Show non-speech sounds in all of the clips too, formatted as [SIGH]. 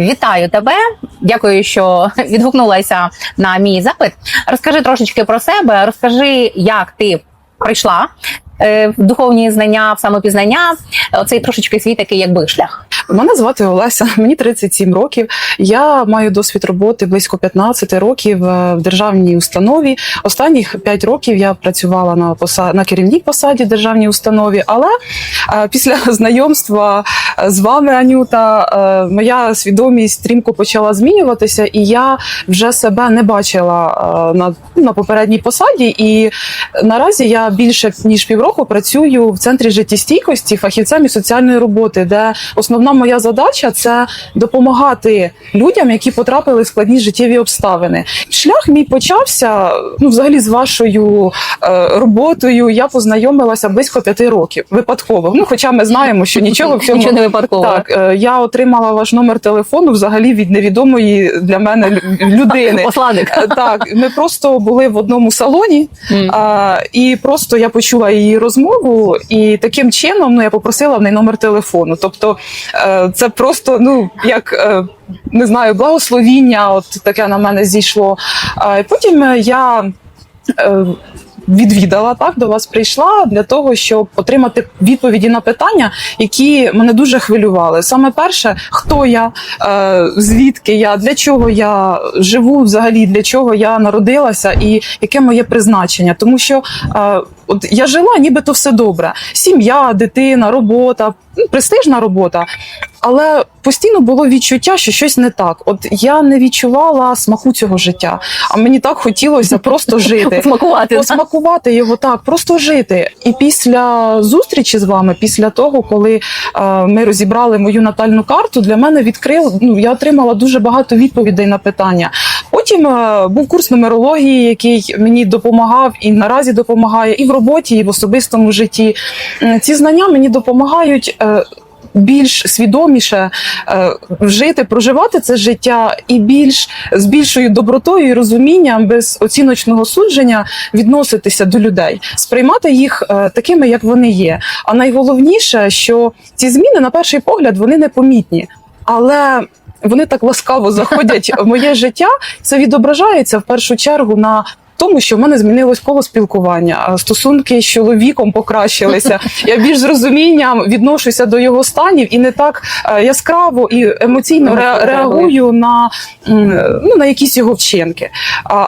Вітаю тебе. Дякую, що відгукнулася на мій запит. Розкажи трошечки про себе. Розкажи, як ти прийшла в духовні знання, в самопізнання. Оцей трошечки свій такий, якби шлях. Мене звати Олеся, [LAUGHS] мені 37 років. Я маю досвід роботи близько 15 років е, в державній установі. Останніх 5 років я працювала на поса... на керівній посаді в державній установі. Але е, після [LAUGHS] знайомства е, з вами, Анюта, е, моя свідомість стрімко почала змінюватися, і я вже себе не бачила е, на, на попередній посаді. І наразі я більше ніж півроку працюю в центрі життєстійкості фахівцем із соціальної роботи, де основна моя задача це допомагати людям, які потрапили в складні життєві обставини. Шлях мій почався ну, взагалі з вашою е, роботою. Я познайомилася близько п'яти років випадково. Ну, хоча ми знаємо, що нічого в [LAUGHS] цьому Нічого не випадково. так. е, Я отримала ваш номер телефону взагалі від невідомої для мене людини. [LAUGHS] Посланник. Е, Так, ми просто були в одному салоні, М. а, і просто я почула її розмову, і таким чином ну, я попросила в неї номер телефону. Тобто е, це просто ну як. е, Не знаю, благословіння, от таке на мене зійшло. І потім е, я відвідала так, до вас прийшла для того, щоб отримати відповіді на питання, які мене дуже хвилювали. Саме перше, хто я, звідки я, для чого я живу, взагалі для чого я народилася, і яке моє призначення. Тому що от я жила, нібито все добре. Сім'я, дитина, робота, ну, престижна робота. Але постійно було відчуття, що щось не так. От я не відчувала смаку цього життя, а мені так хотілося просто [LAUGHS] жити. Смакувати. Посмакувати його так, просто жити. І після зустрічі з вами, після того, коли е, ми розібрали мою натальну карту, для мене відкрив. Ну я отримала дуже багато відповідей на питання. Потім е, був курс нумерології, який мені допомагав і наразі допомагає, і в роботі, і в особистому житті. Ці знання мені допомагають. е, Більш свідоміше е, жити, проживати це життя і більш з більшою добротою і розумінням без оціночного судження відноситися до людей, сприймати їх е, такими, як вони є. А найголовніше, що ці зміни, на перший погляд, вони непомітні, але вони так ласкаво заходять в моє життя. Це відображається в першу чергу на. Тому що в мене змінилось коло спілкування, стосунки з чоловіком покращилися. Я більш з розумінням відношуся до його станів і не так е, яскраво і емоційно реагую на, ну, на якісь його вчинки.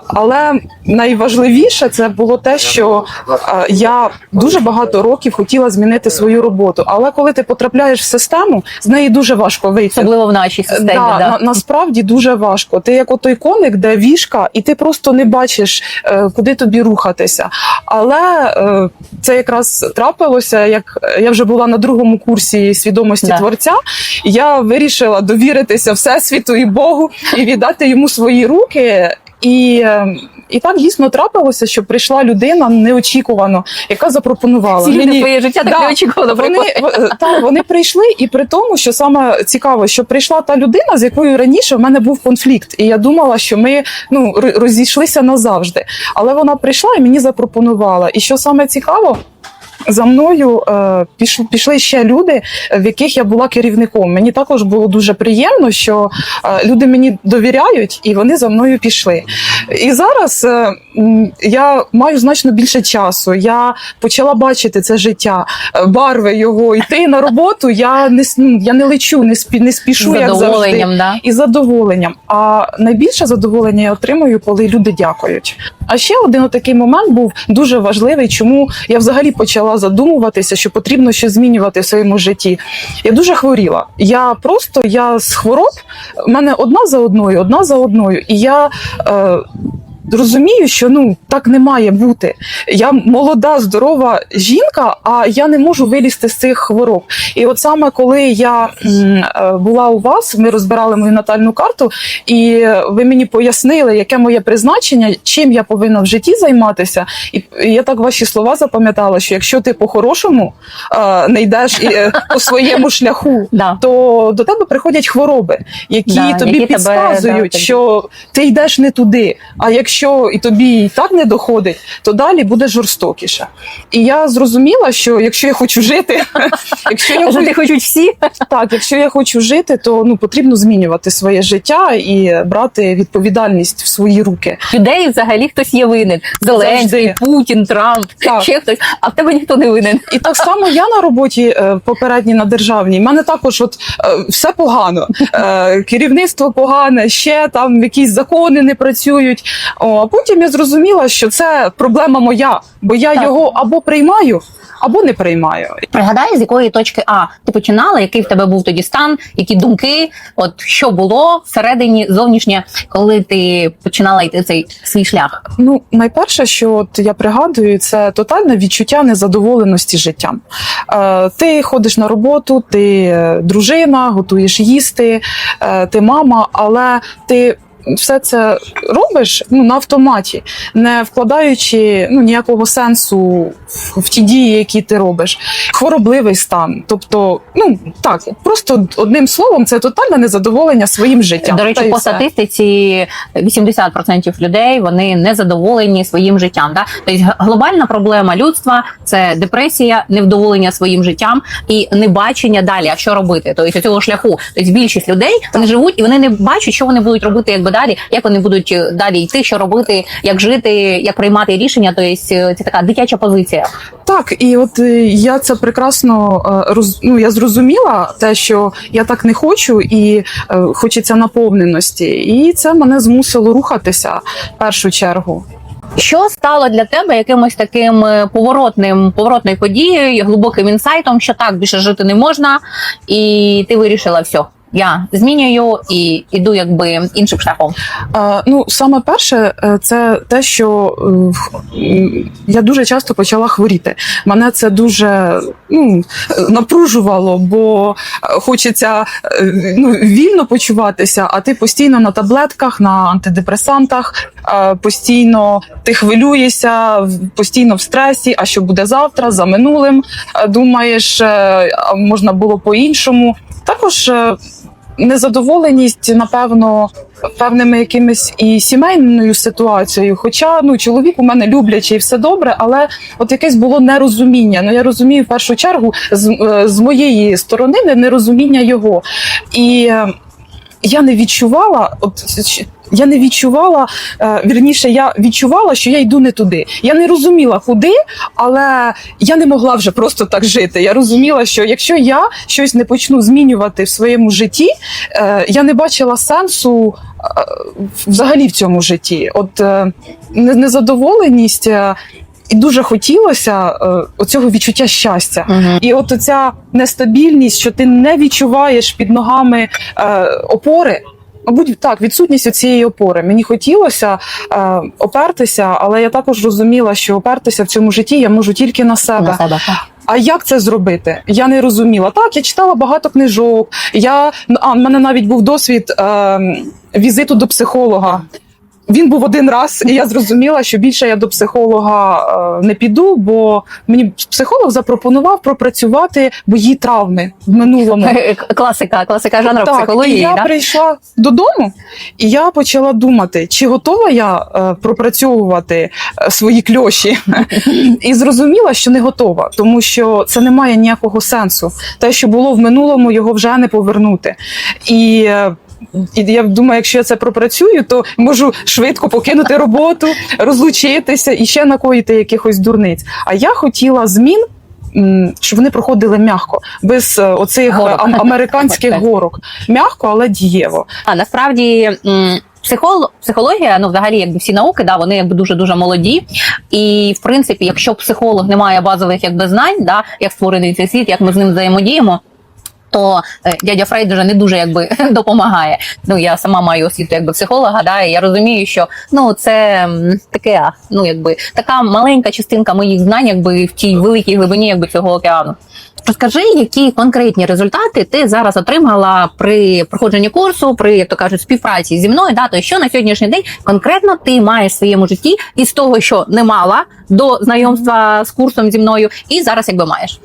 Але найважливіше це було те, що е, я дуже багато років хотіла змінити свою роботу. Але коли ти потрапляєш в систему, з неї дуже важко вийти. Особливо в нашій системі. Да, да. На, насправді дуже важко. Ти як отой коник, де вішка, і ти просто не бачиш, е, куди тобі рухатися. Але е, це якраз трапилося, як я вже була на другому курсі свідомості Да. творця. Я вирішила довіритися Всесвіту і Богу і віддати йому свої руки. І, е, і так дійсно трапилося, що прийшла людина неочікувано, яка запропонувала Всі мені твоє життя так Да. неочікувано вони, та, вони прийшли, і при тому, що саме цікаво, що прийшла та людина, з якою раніше в мене був конфлікт, і я думала, що ми ну розійшлися назавжди. Але вона прийшла і мені запропонувала. І що саме цікаво. За мною е, пішли, пішли ще люди, в яких я була керівником. Мені також було дуже приємно, що е, люди мені довіряють і вони за мною пішли. І зараз е, я маю значно більше часу. Я почала бачити це життя, барви його, йти на роботу. Я не ну, я не лечу, не спі, не спішу, як завжди. да. І задоволенням. А найбільше задоволення я отримую, коли люди дякують. А ще один такий момент був дуже важливий, чому я взагалі почала задумуватися, що потрібно щось змінювати в своєму житті. Я дуже хворіла. Я просто я з хвороб, в мене одна за одною, одна за одною. І я. Е, Розумію, що ну так не має бути. Я молода, здорова жінка, а я не можу вилізти з цих хвороб. І от саме коли я е, була у вас, ми розбирали мою натальну карту, і ви мені пояснили, яке моє призначення, чим я повинна в житті займатися. І я так ваші слова запам'ятала, що якщо ти по-хорошому е, не йдеш і, е, по своєму шляху, [LAUGHS] то до тебе приходять хвороби, які тобі підказують, що ти йдеш не туди. А якщо якщо і тобі і так не доходить, то далі буде жорстокіше. І я зрозуміла, що якщо я хочу жити, [LAUGHS] якщо я Жити хочуть всі. так, якщо я хочу жити, то ну потрібно змінювати своє життя і брати відповідальність в свої руки. Людей взагалі хтось є винен. Зеленський, Путін, Трамп, Так. ще хтось, а в тебе ніхто не винен. І так само я на роботі е, попередній на державній. в мене також от е, все погано. Е, керівництво погане, ще там якісь закони не працюють. О, а потім я зрозуміла, що це проблема моя, бо я Так. його або приймаю, або не приймаю. Пригадай, з якої точки А ти починала, який в тебе був тоді стан, які думки, от що було всередині зовнішнє, коли ти починала йти цей свій шлях. Ну, найперше, що от я пригадую, це тотальне відчуття незадоволеності життям. Е, ти ходиш на роботу, ти е, дружина, готуєш їсти, е, ти мама, але ти. Все це робиш ну на автоматі, не вкладаючи ну ніякого сенсу в, в ті дії, які ти робиш. Хворобливий стан. Тобто, ну так, просто одним словом, це тотальне незадоволення своїм життям. До речі, по статистиці 80% людей вони не задоволені своїм життям. Да? Тобто глобальна проблема людства це депресія, невдоволення своїм життям і небачення далі, а що робити. Тобто цього шляху. Тобто більшість людей вони живуть і вони не бачать, що вони будуть робити якби далі, як вони будуть е, далі йти, що робити, як жити, як приймати рішення. Тобто це така дитяча позиція. Так, і от е, я це прекрасно роз, ну, я зрозуміла те, що я так не хочу, і хочеться наповненості. І це мене змусило рухатися в першу чергу. Що стало для тебе якимось таким поворотним поворотною подією, глибоким інсайтом, що так більше жити не можна, і ти вирішила все. Я змінюю і іду якби іншим шляхом. Е, ну, саме перше, е, це те, що е, я дуже часто почала хворіти. Мене це дуже ну, напружувало, бо е, хочеться е, ну, вільно почуватися, а ти постійно на таблетках, на антидепресантах, е, постійно ти хвилюєшся, постійно в стресі. А що буде завтра, за минулим е, думаєш, е, можна було по-іншому. Також е, незадоволеність, напевно, певними якимись і сімейною ситуацією. Хоча ну чоловік у мене люблячий, все добре, але от якесь було нерозуміння. Ну я розумію в першу чергу з, е, з моєї сторони не- нерозуміння його. І я не відчувала, от я не відчувала, е, вірніше, я відчувала, що я йду не туди. Я не розуміла, куди, але я не могла вже просто так жити. Я розуміла, що якщо я щось не почну змінювати в своєму житті, е, я не бачила сенсу е, взагалі в цьому житті. От не- незадоволеність. І дуже хотілося е, оцього відчуття щастя. І от оця нестабільність, що ти не відчуваєш під ногами е, опори. Мабуть, так, відсутність цієї опори. Мені хотілося е, опертися, але я також розуміла, що опертися в цьому житті я можу тільки на себе. На себе. А як це зробити? Я не розуміла. Так, я читала багато книжок. Я а, в мене навіть був досвід е, візиту до психолога. Він був один раз, і я зрозуміла, що більше я до психолога е, не піду, бо мені психолог запропонував пропрацювати бої травми в минулому. Класика, класика жанру Так, психології. і я да? прийшла додому, і я почала думати, чи готова я е, пропрацьовувати е, свої кльоші, [LAUGHS] і зрозуміла, що не готова, тому що це не має ніякого сенсу. Те, що було в минулому, його вже не повернути. І е, і я думаю, якщо я це пропрацюю, то можу швидко покинути роботу, розлучитися і ще накоїти якихось дурниць. А я хотіла змін. Щоб вони проходили м'яко, без е, оцих Горок. американських горок. М'яко, але дієво. А насправді психол, психологія, ну взагалі, якби всі науки, да, вони якби дуже дуже молоді. І в принципі, якщо психолог не має базових якби знань, да, як створений цей світ, як ми з ним взаємодіємо. То е, дядя Фрейд вже не дуже якби [LAUGHS] допомагає. Ну я сама маю освіту якби психолога, да, і я розумію, що ну це таке, ну якби така маленька частинка моїх знань, якби в тій великій глибині, якби цього океану. Розкажи, які конкретні результати ти зараз отримала при проходженні курсу, при як то кажуть, співпраці зі мною. Да, то що на сьогоднішній день конкретно ти маєш в своєму житті із того, що не мала до знайомства з курсом зі мною, і зараз якби маєш.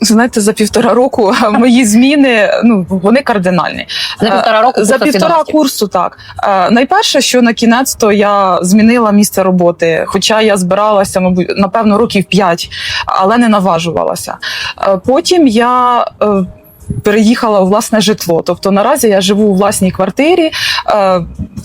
Знаєте, за півтора року мої зміни ну вони кардинальні. За півтора року за півтора курсу. Так Е, найперше, що на кінець то я змінила місце роботи, хоча я збиралася, мабуть, напевно, років п'ять, але не наважувалася. Е, Потім я. Е, Переїхала у власне житло. Тобто наразі я живу у власній квартирі е,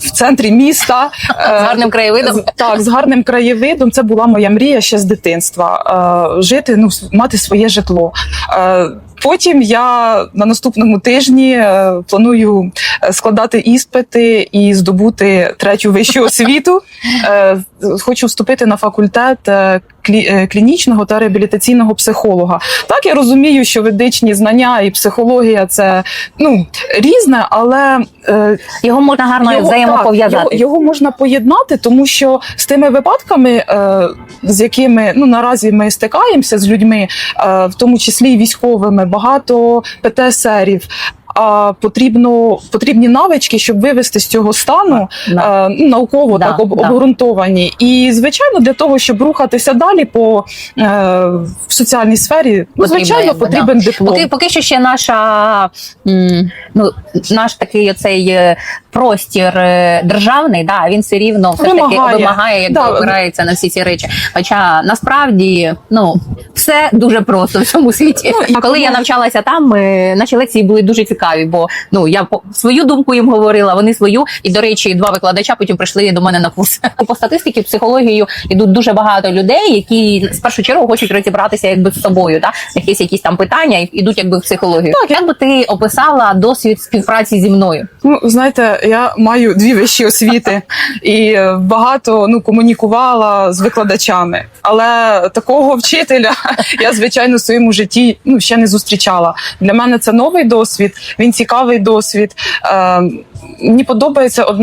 в центрі міста. З гарним краєвидом. З- Так, з гарним краєвидом. Це була моя мрія ще з дитинства. Е, жити, ну, мати своє житло. Е, Потім я на наступному тижні е, планую е, складати іспити і здобути третю вищу освіту. Хочу вступити на факультет е, е, клінічного та реабілітаційного психолога. Так я розумію, що ведичні знання і психологія це ну різне, але е, Його можна гарно його, так, його, його можна поєднати, тому що з тими випадками, з якими ну наразі ми стикаємося з людьми, в тому числі і військовими, багато ПТСРів. А потрібно потрібні навички, щоб вивести з цього стану Да. е, науково Да, так об, да. обґрунтовані. І звичайно, для того, щоб рухатися далі по е, в соціальній сфері, ну, звичайно, потрібен потрібен диплом. Поки, поки що ще наша м, ну наш такий оцей е, простір е, державний, да він все рівно все ж таки Вимагає. якби Да. опирається на всі ці речі. Хоча насправді ну все дуже просто в цьому світі. Ну, як Коли я навчалася там, е, наші лекції були дуже цікаві, бо ну я свою думку їм говорила, вони свою, і до речі, два викладача потім прийшли до мене на курс. [LAUGHS] По статистиці, психологію йдуть дуже багато людей, які з першу чергу хочуть розібратися якби з собою. Да? Є якісь там питання, і йдуть якби в психологію. Так. Як би ти описала досвід співпраці зі мною? Ну, знаєте, я маю дві вищі освіти і е, багато ну комунікувала з викладачами, але такого вчителя [LAUGHS] я звичайно в своєму житті ну ще не зустрічала. Для мене це новий досвід, він цікавий досвід. Мені подобається, от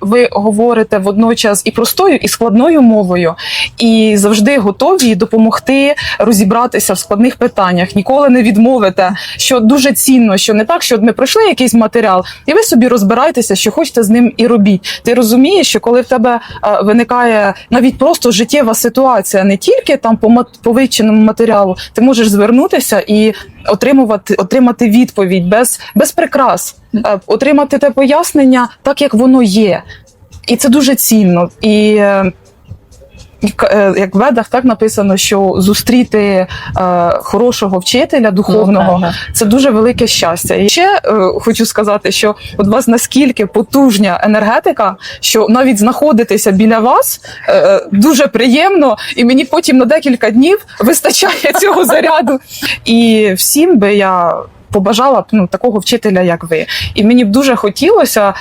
ви говорите водночас і простою, і складною мовою, і завжди готові допомогти розібратися в складних питаннях. Ніколи не відмовите, що дуже цінно, що не так, що ми пройшли якийсь матеріал, і ви собі розбираєтеся, що хочете з ним і робіть. Ти розумієш, що коли в тебе е, виникає навіть просто життєва ситуація, не тільки там по мат- по вивченому матеріалу, ти можеш звернутися і отримувати отримати відповідь без, без прикрас, е, отримати те пояснення так, як воно є. І це дуже цінно. І е, як, е, як в ведах так написано, що зустріти е, хорошого вчителя духовного Ну, це дуже велике щастя. І ще е, хочу сказати, що от у вас наскільки потужня енергетика, що навіть знаходитися біля вас е, дуже приємно, і мені потім на декілька днів вистачає цього заряду. І всім би я. Побажала б ну такого вчителя, як ви, і мені б дуже хотілося е,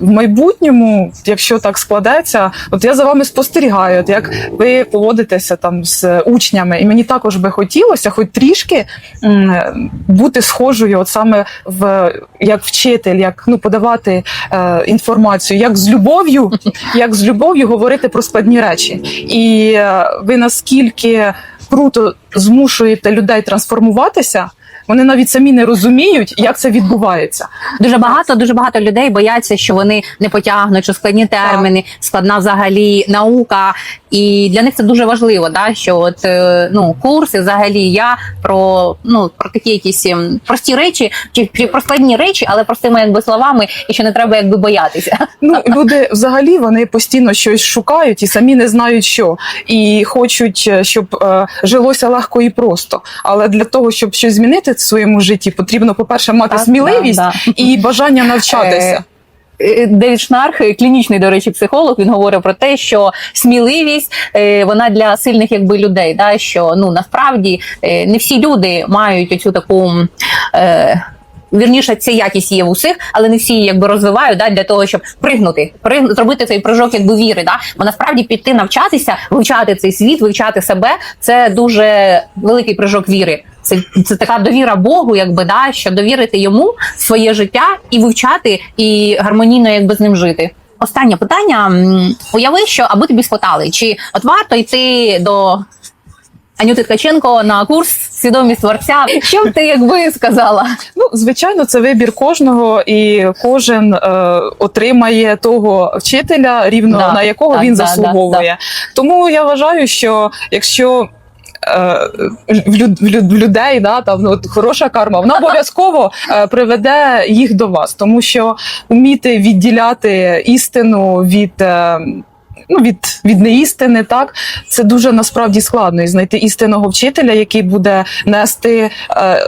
в майбутньому, якщо так складеться, от я за вами спостерігаю, от як ви поводитеся там з учнями, і мені також би хотілося, хоч трішки м, бути схожою, от саме в як вчитель, як ну подавати е, інформацію, як з любов'ю, як з любов'ю говорити про складні речі. І е, ви наскільки круто змушуєте людей трансформуватися. Вони навіть самі не розуміють, як це відбувається. Дуже багато, дуже багато людей бояться, що вони не потягнуть, що складні терміни, складна взагалі наука. І для них це дуже важливо, да, що от е, ну курси, взагалі, я про ну про такі якісь ем, прості речі, чи про складні речі, але простими якби словами, і що не треба якби боятися. Ну, люди взагалі вони постійно щось шукають і самі не знають, що і хочуть, е, щоб е, жилося легко і просто. Але для того, щоб щось змінити в своєму житті, потрібно, по-перше, мати Так, сміливість да, да. і бажання навчатися. Е, Девід Шнарх, е, клінічний, до речі, психолог, він говорить про те, що сміливість е, вона для сильних якби людей. Да, що ну насправді е, не всі люди мають оцю таку. Е, Вірніше, ця якість є в усіх, але не всі її якби розвивають да, для того, щоб пригнути, пригнути, зробити цей прыжок якби віри. Да? Бо насправді піти навчатися, вивчати цей світ, вивчати себе це дуже великий прыжок віри. Це, це така довіра Богу, якби да, що довірити йому своє життя і вивчати, і гармонійно якби з ним жити. Останнє питання. Уяви, що аби тобі спитали, чи от варто йти до Анюти Ткаченко на курс свідомість творця. Що б ти якби сказала? Ну, звичайно, це вибір кожного, і кожен е, отримає того вчителя, рівно Да, на якого так, він да, заслуговує. Тому я вважаю, що якщо е, в, люд, люд, людей, да, там, ну, от хороша карма, вона обов'язково е, приведе їх до вас, тому що вміти відділяти істину від. Ну, від, від неістини, так це дуже насправді складно і знайти істинного вчителя, який буде нести е,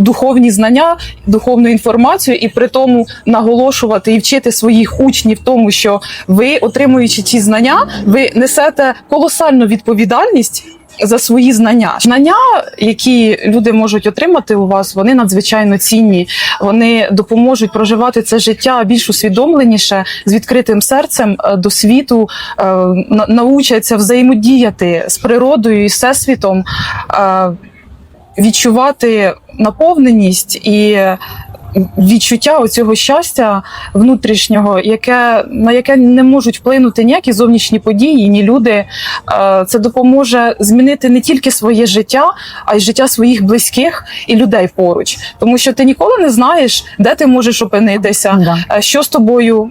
духовні знання, духовну інформацію, і при тому наголошувати і вчити своїх учнів тому, що ви, отримуючи ці знання, ви несете колосальну відповідальність. За свої знання, знання, які люди можуть отримати у вас, вони надзвичайно цінні. Вони допоможуть проживати це життя більш усвідомленіше, з відкритим серцем е, до світу, е, научаться взаємодіяти з природою і всесвітом, е, відчувати наповненість і відчуття оцього щастя внутрішнього, яке на яке не можуть вплинути ніякі зовнішні події, ні люди. Е, Це допоможе змінити не тільки своє життя, а й життя своїх близьких і людей поруч, тому що ти ніколи не знаєш, де ти можеш опинитися, Да. е, що з тобою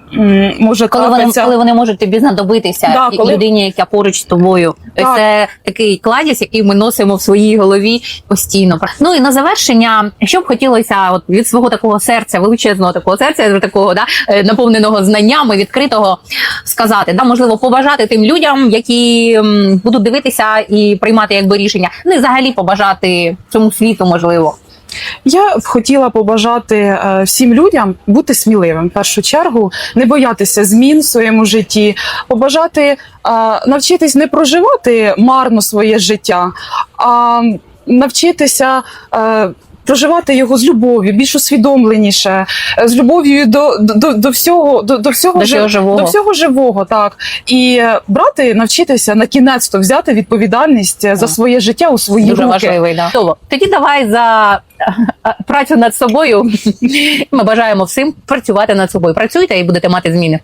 може Коли вони, коли вони можуть тобі знадобитися, Да, коли- людині, яка поруч з тобою. Так. Це такий кладязь, який ми носимо в своїй голові постійно. Ну і на завершення, що б хотілося от від свого такого серця, величезного такого серця, такого да, е, наповненого знаннями, відкритого сказати, да, можливо, побажати тим людям, які будуть дивитися і приймати якби рішення. І взагалі побажати цьому світу, можливо. Я б хотіла побажати е, всім людям бути сміливим в першу чергу, не боятися змін в своєму житті, побажати е, навчитись не проживати марно своє життя, а навчитися. Проживати його з любов'ю, більш усвідомленіше, е, з любов'ю до, до, до всього до, до всього До жи- всього живого. до всього живого, так і е, брати, навчитися на кінець то взяти відповідальність е, за своє життя у свої Дуже руки. важливий. Да. Тоді давай за [LAUGHS] працю над собою. [LAUGHS] [LAUGHS] Ми бажаємо всім працювати над собою. Працюйте і будете мати зміни.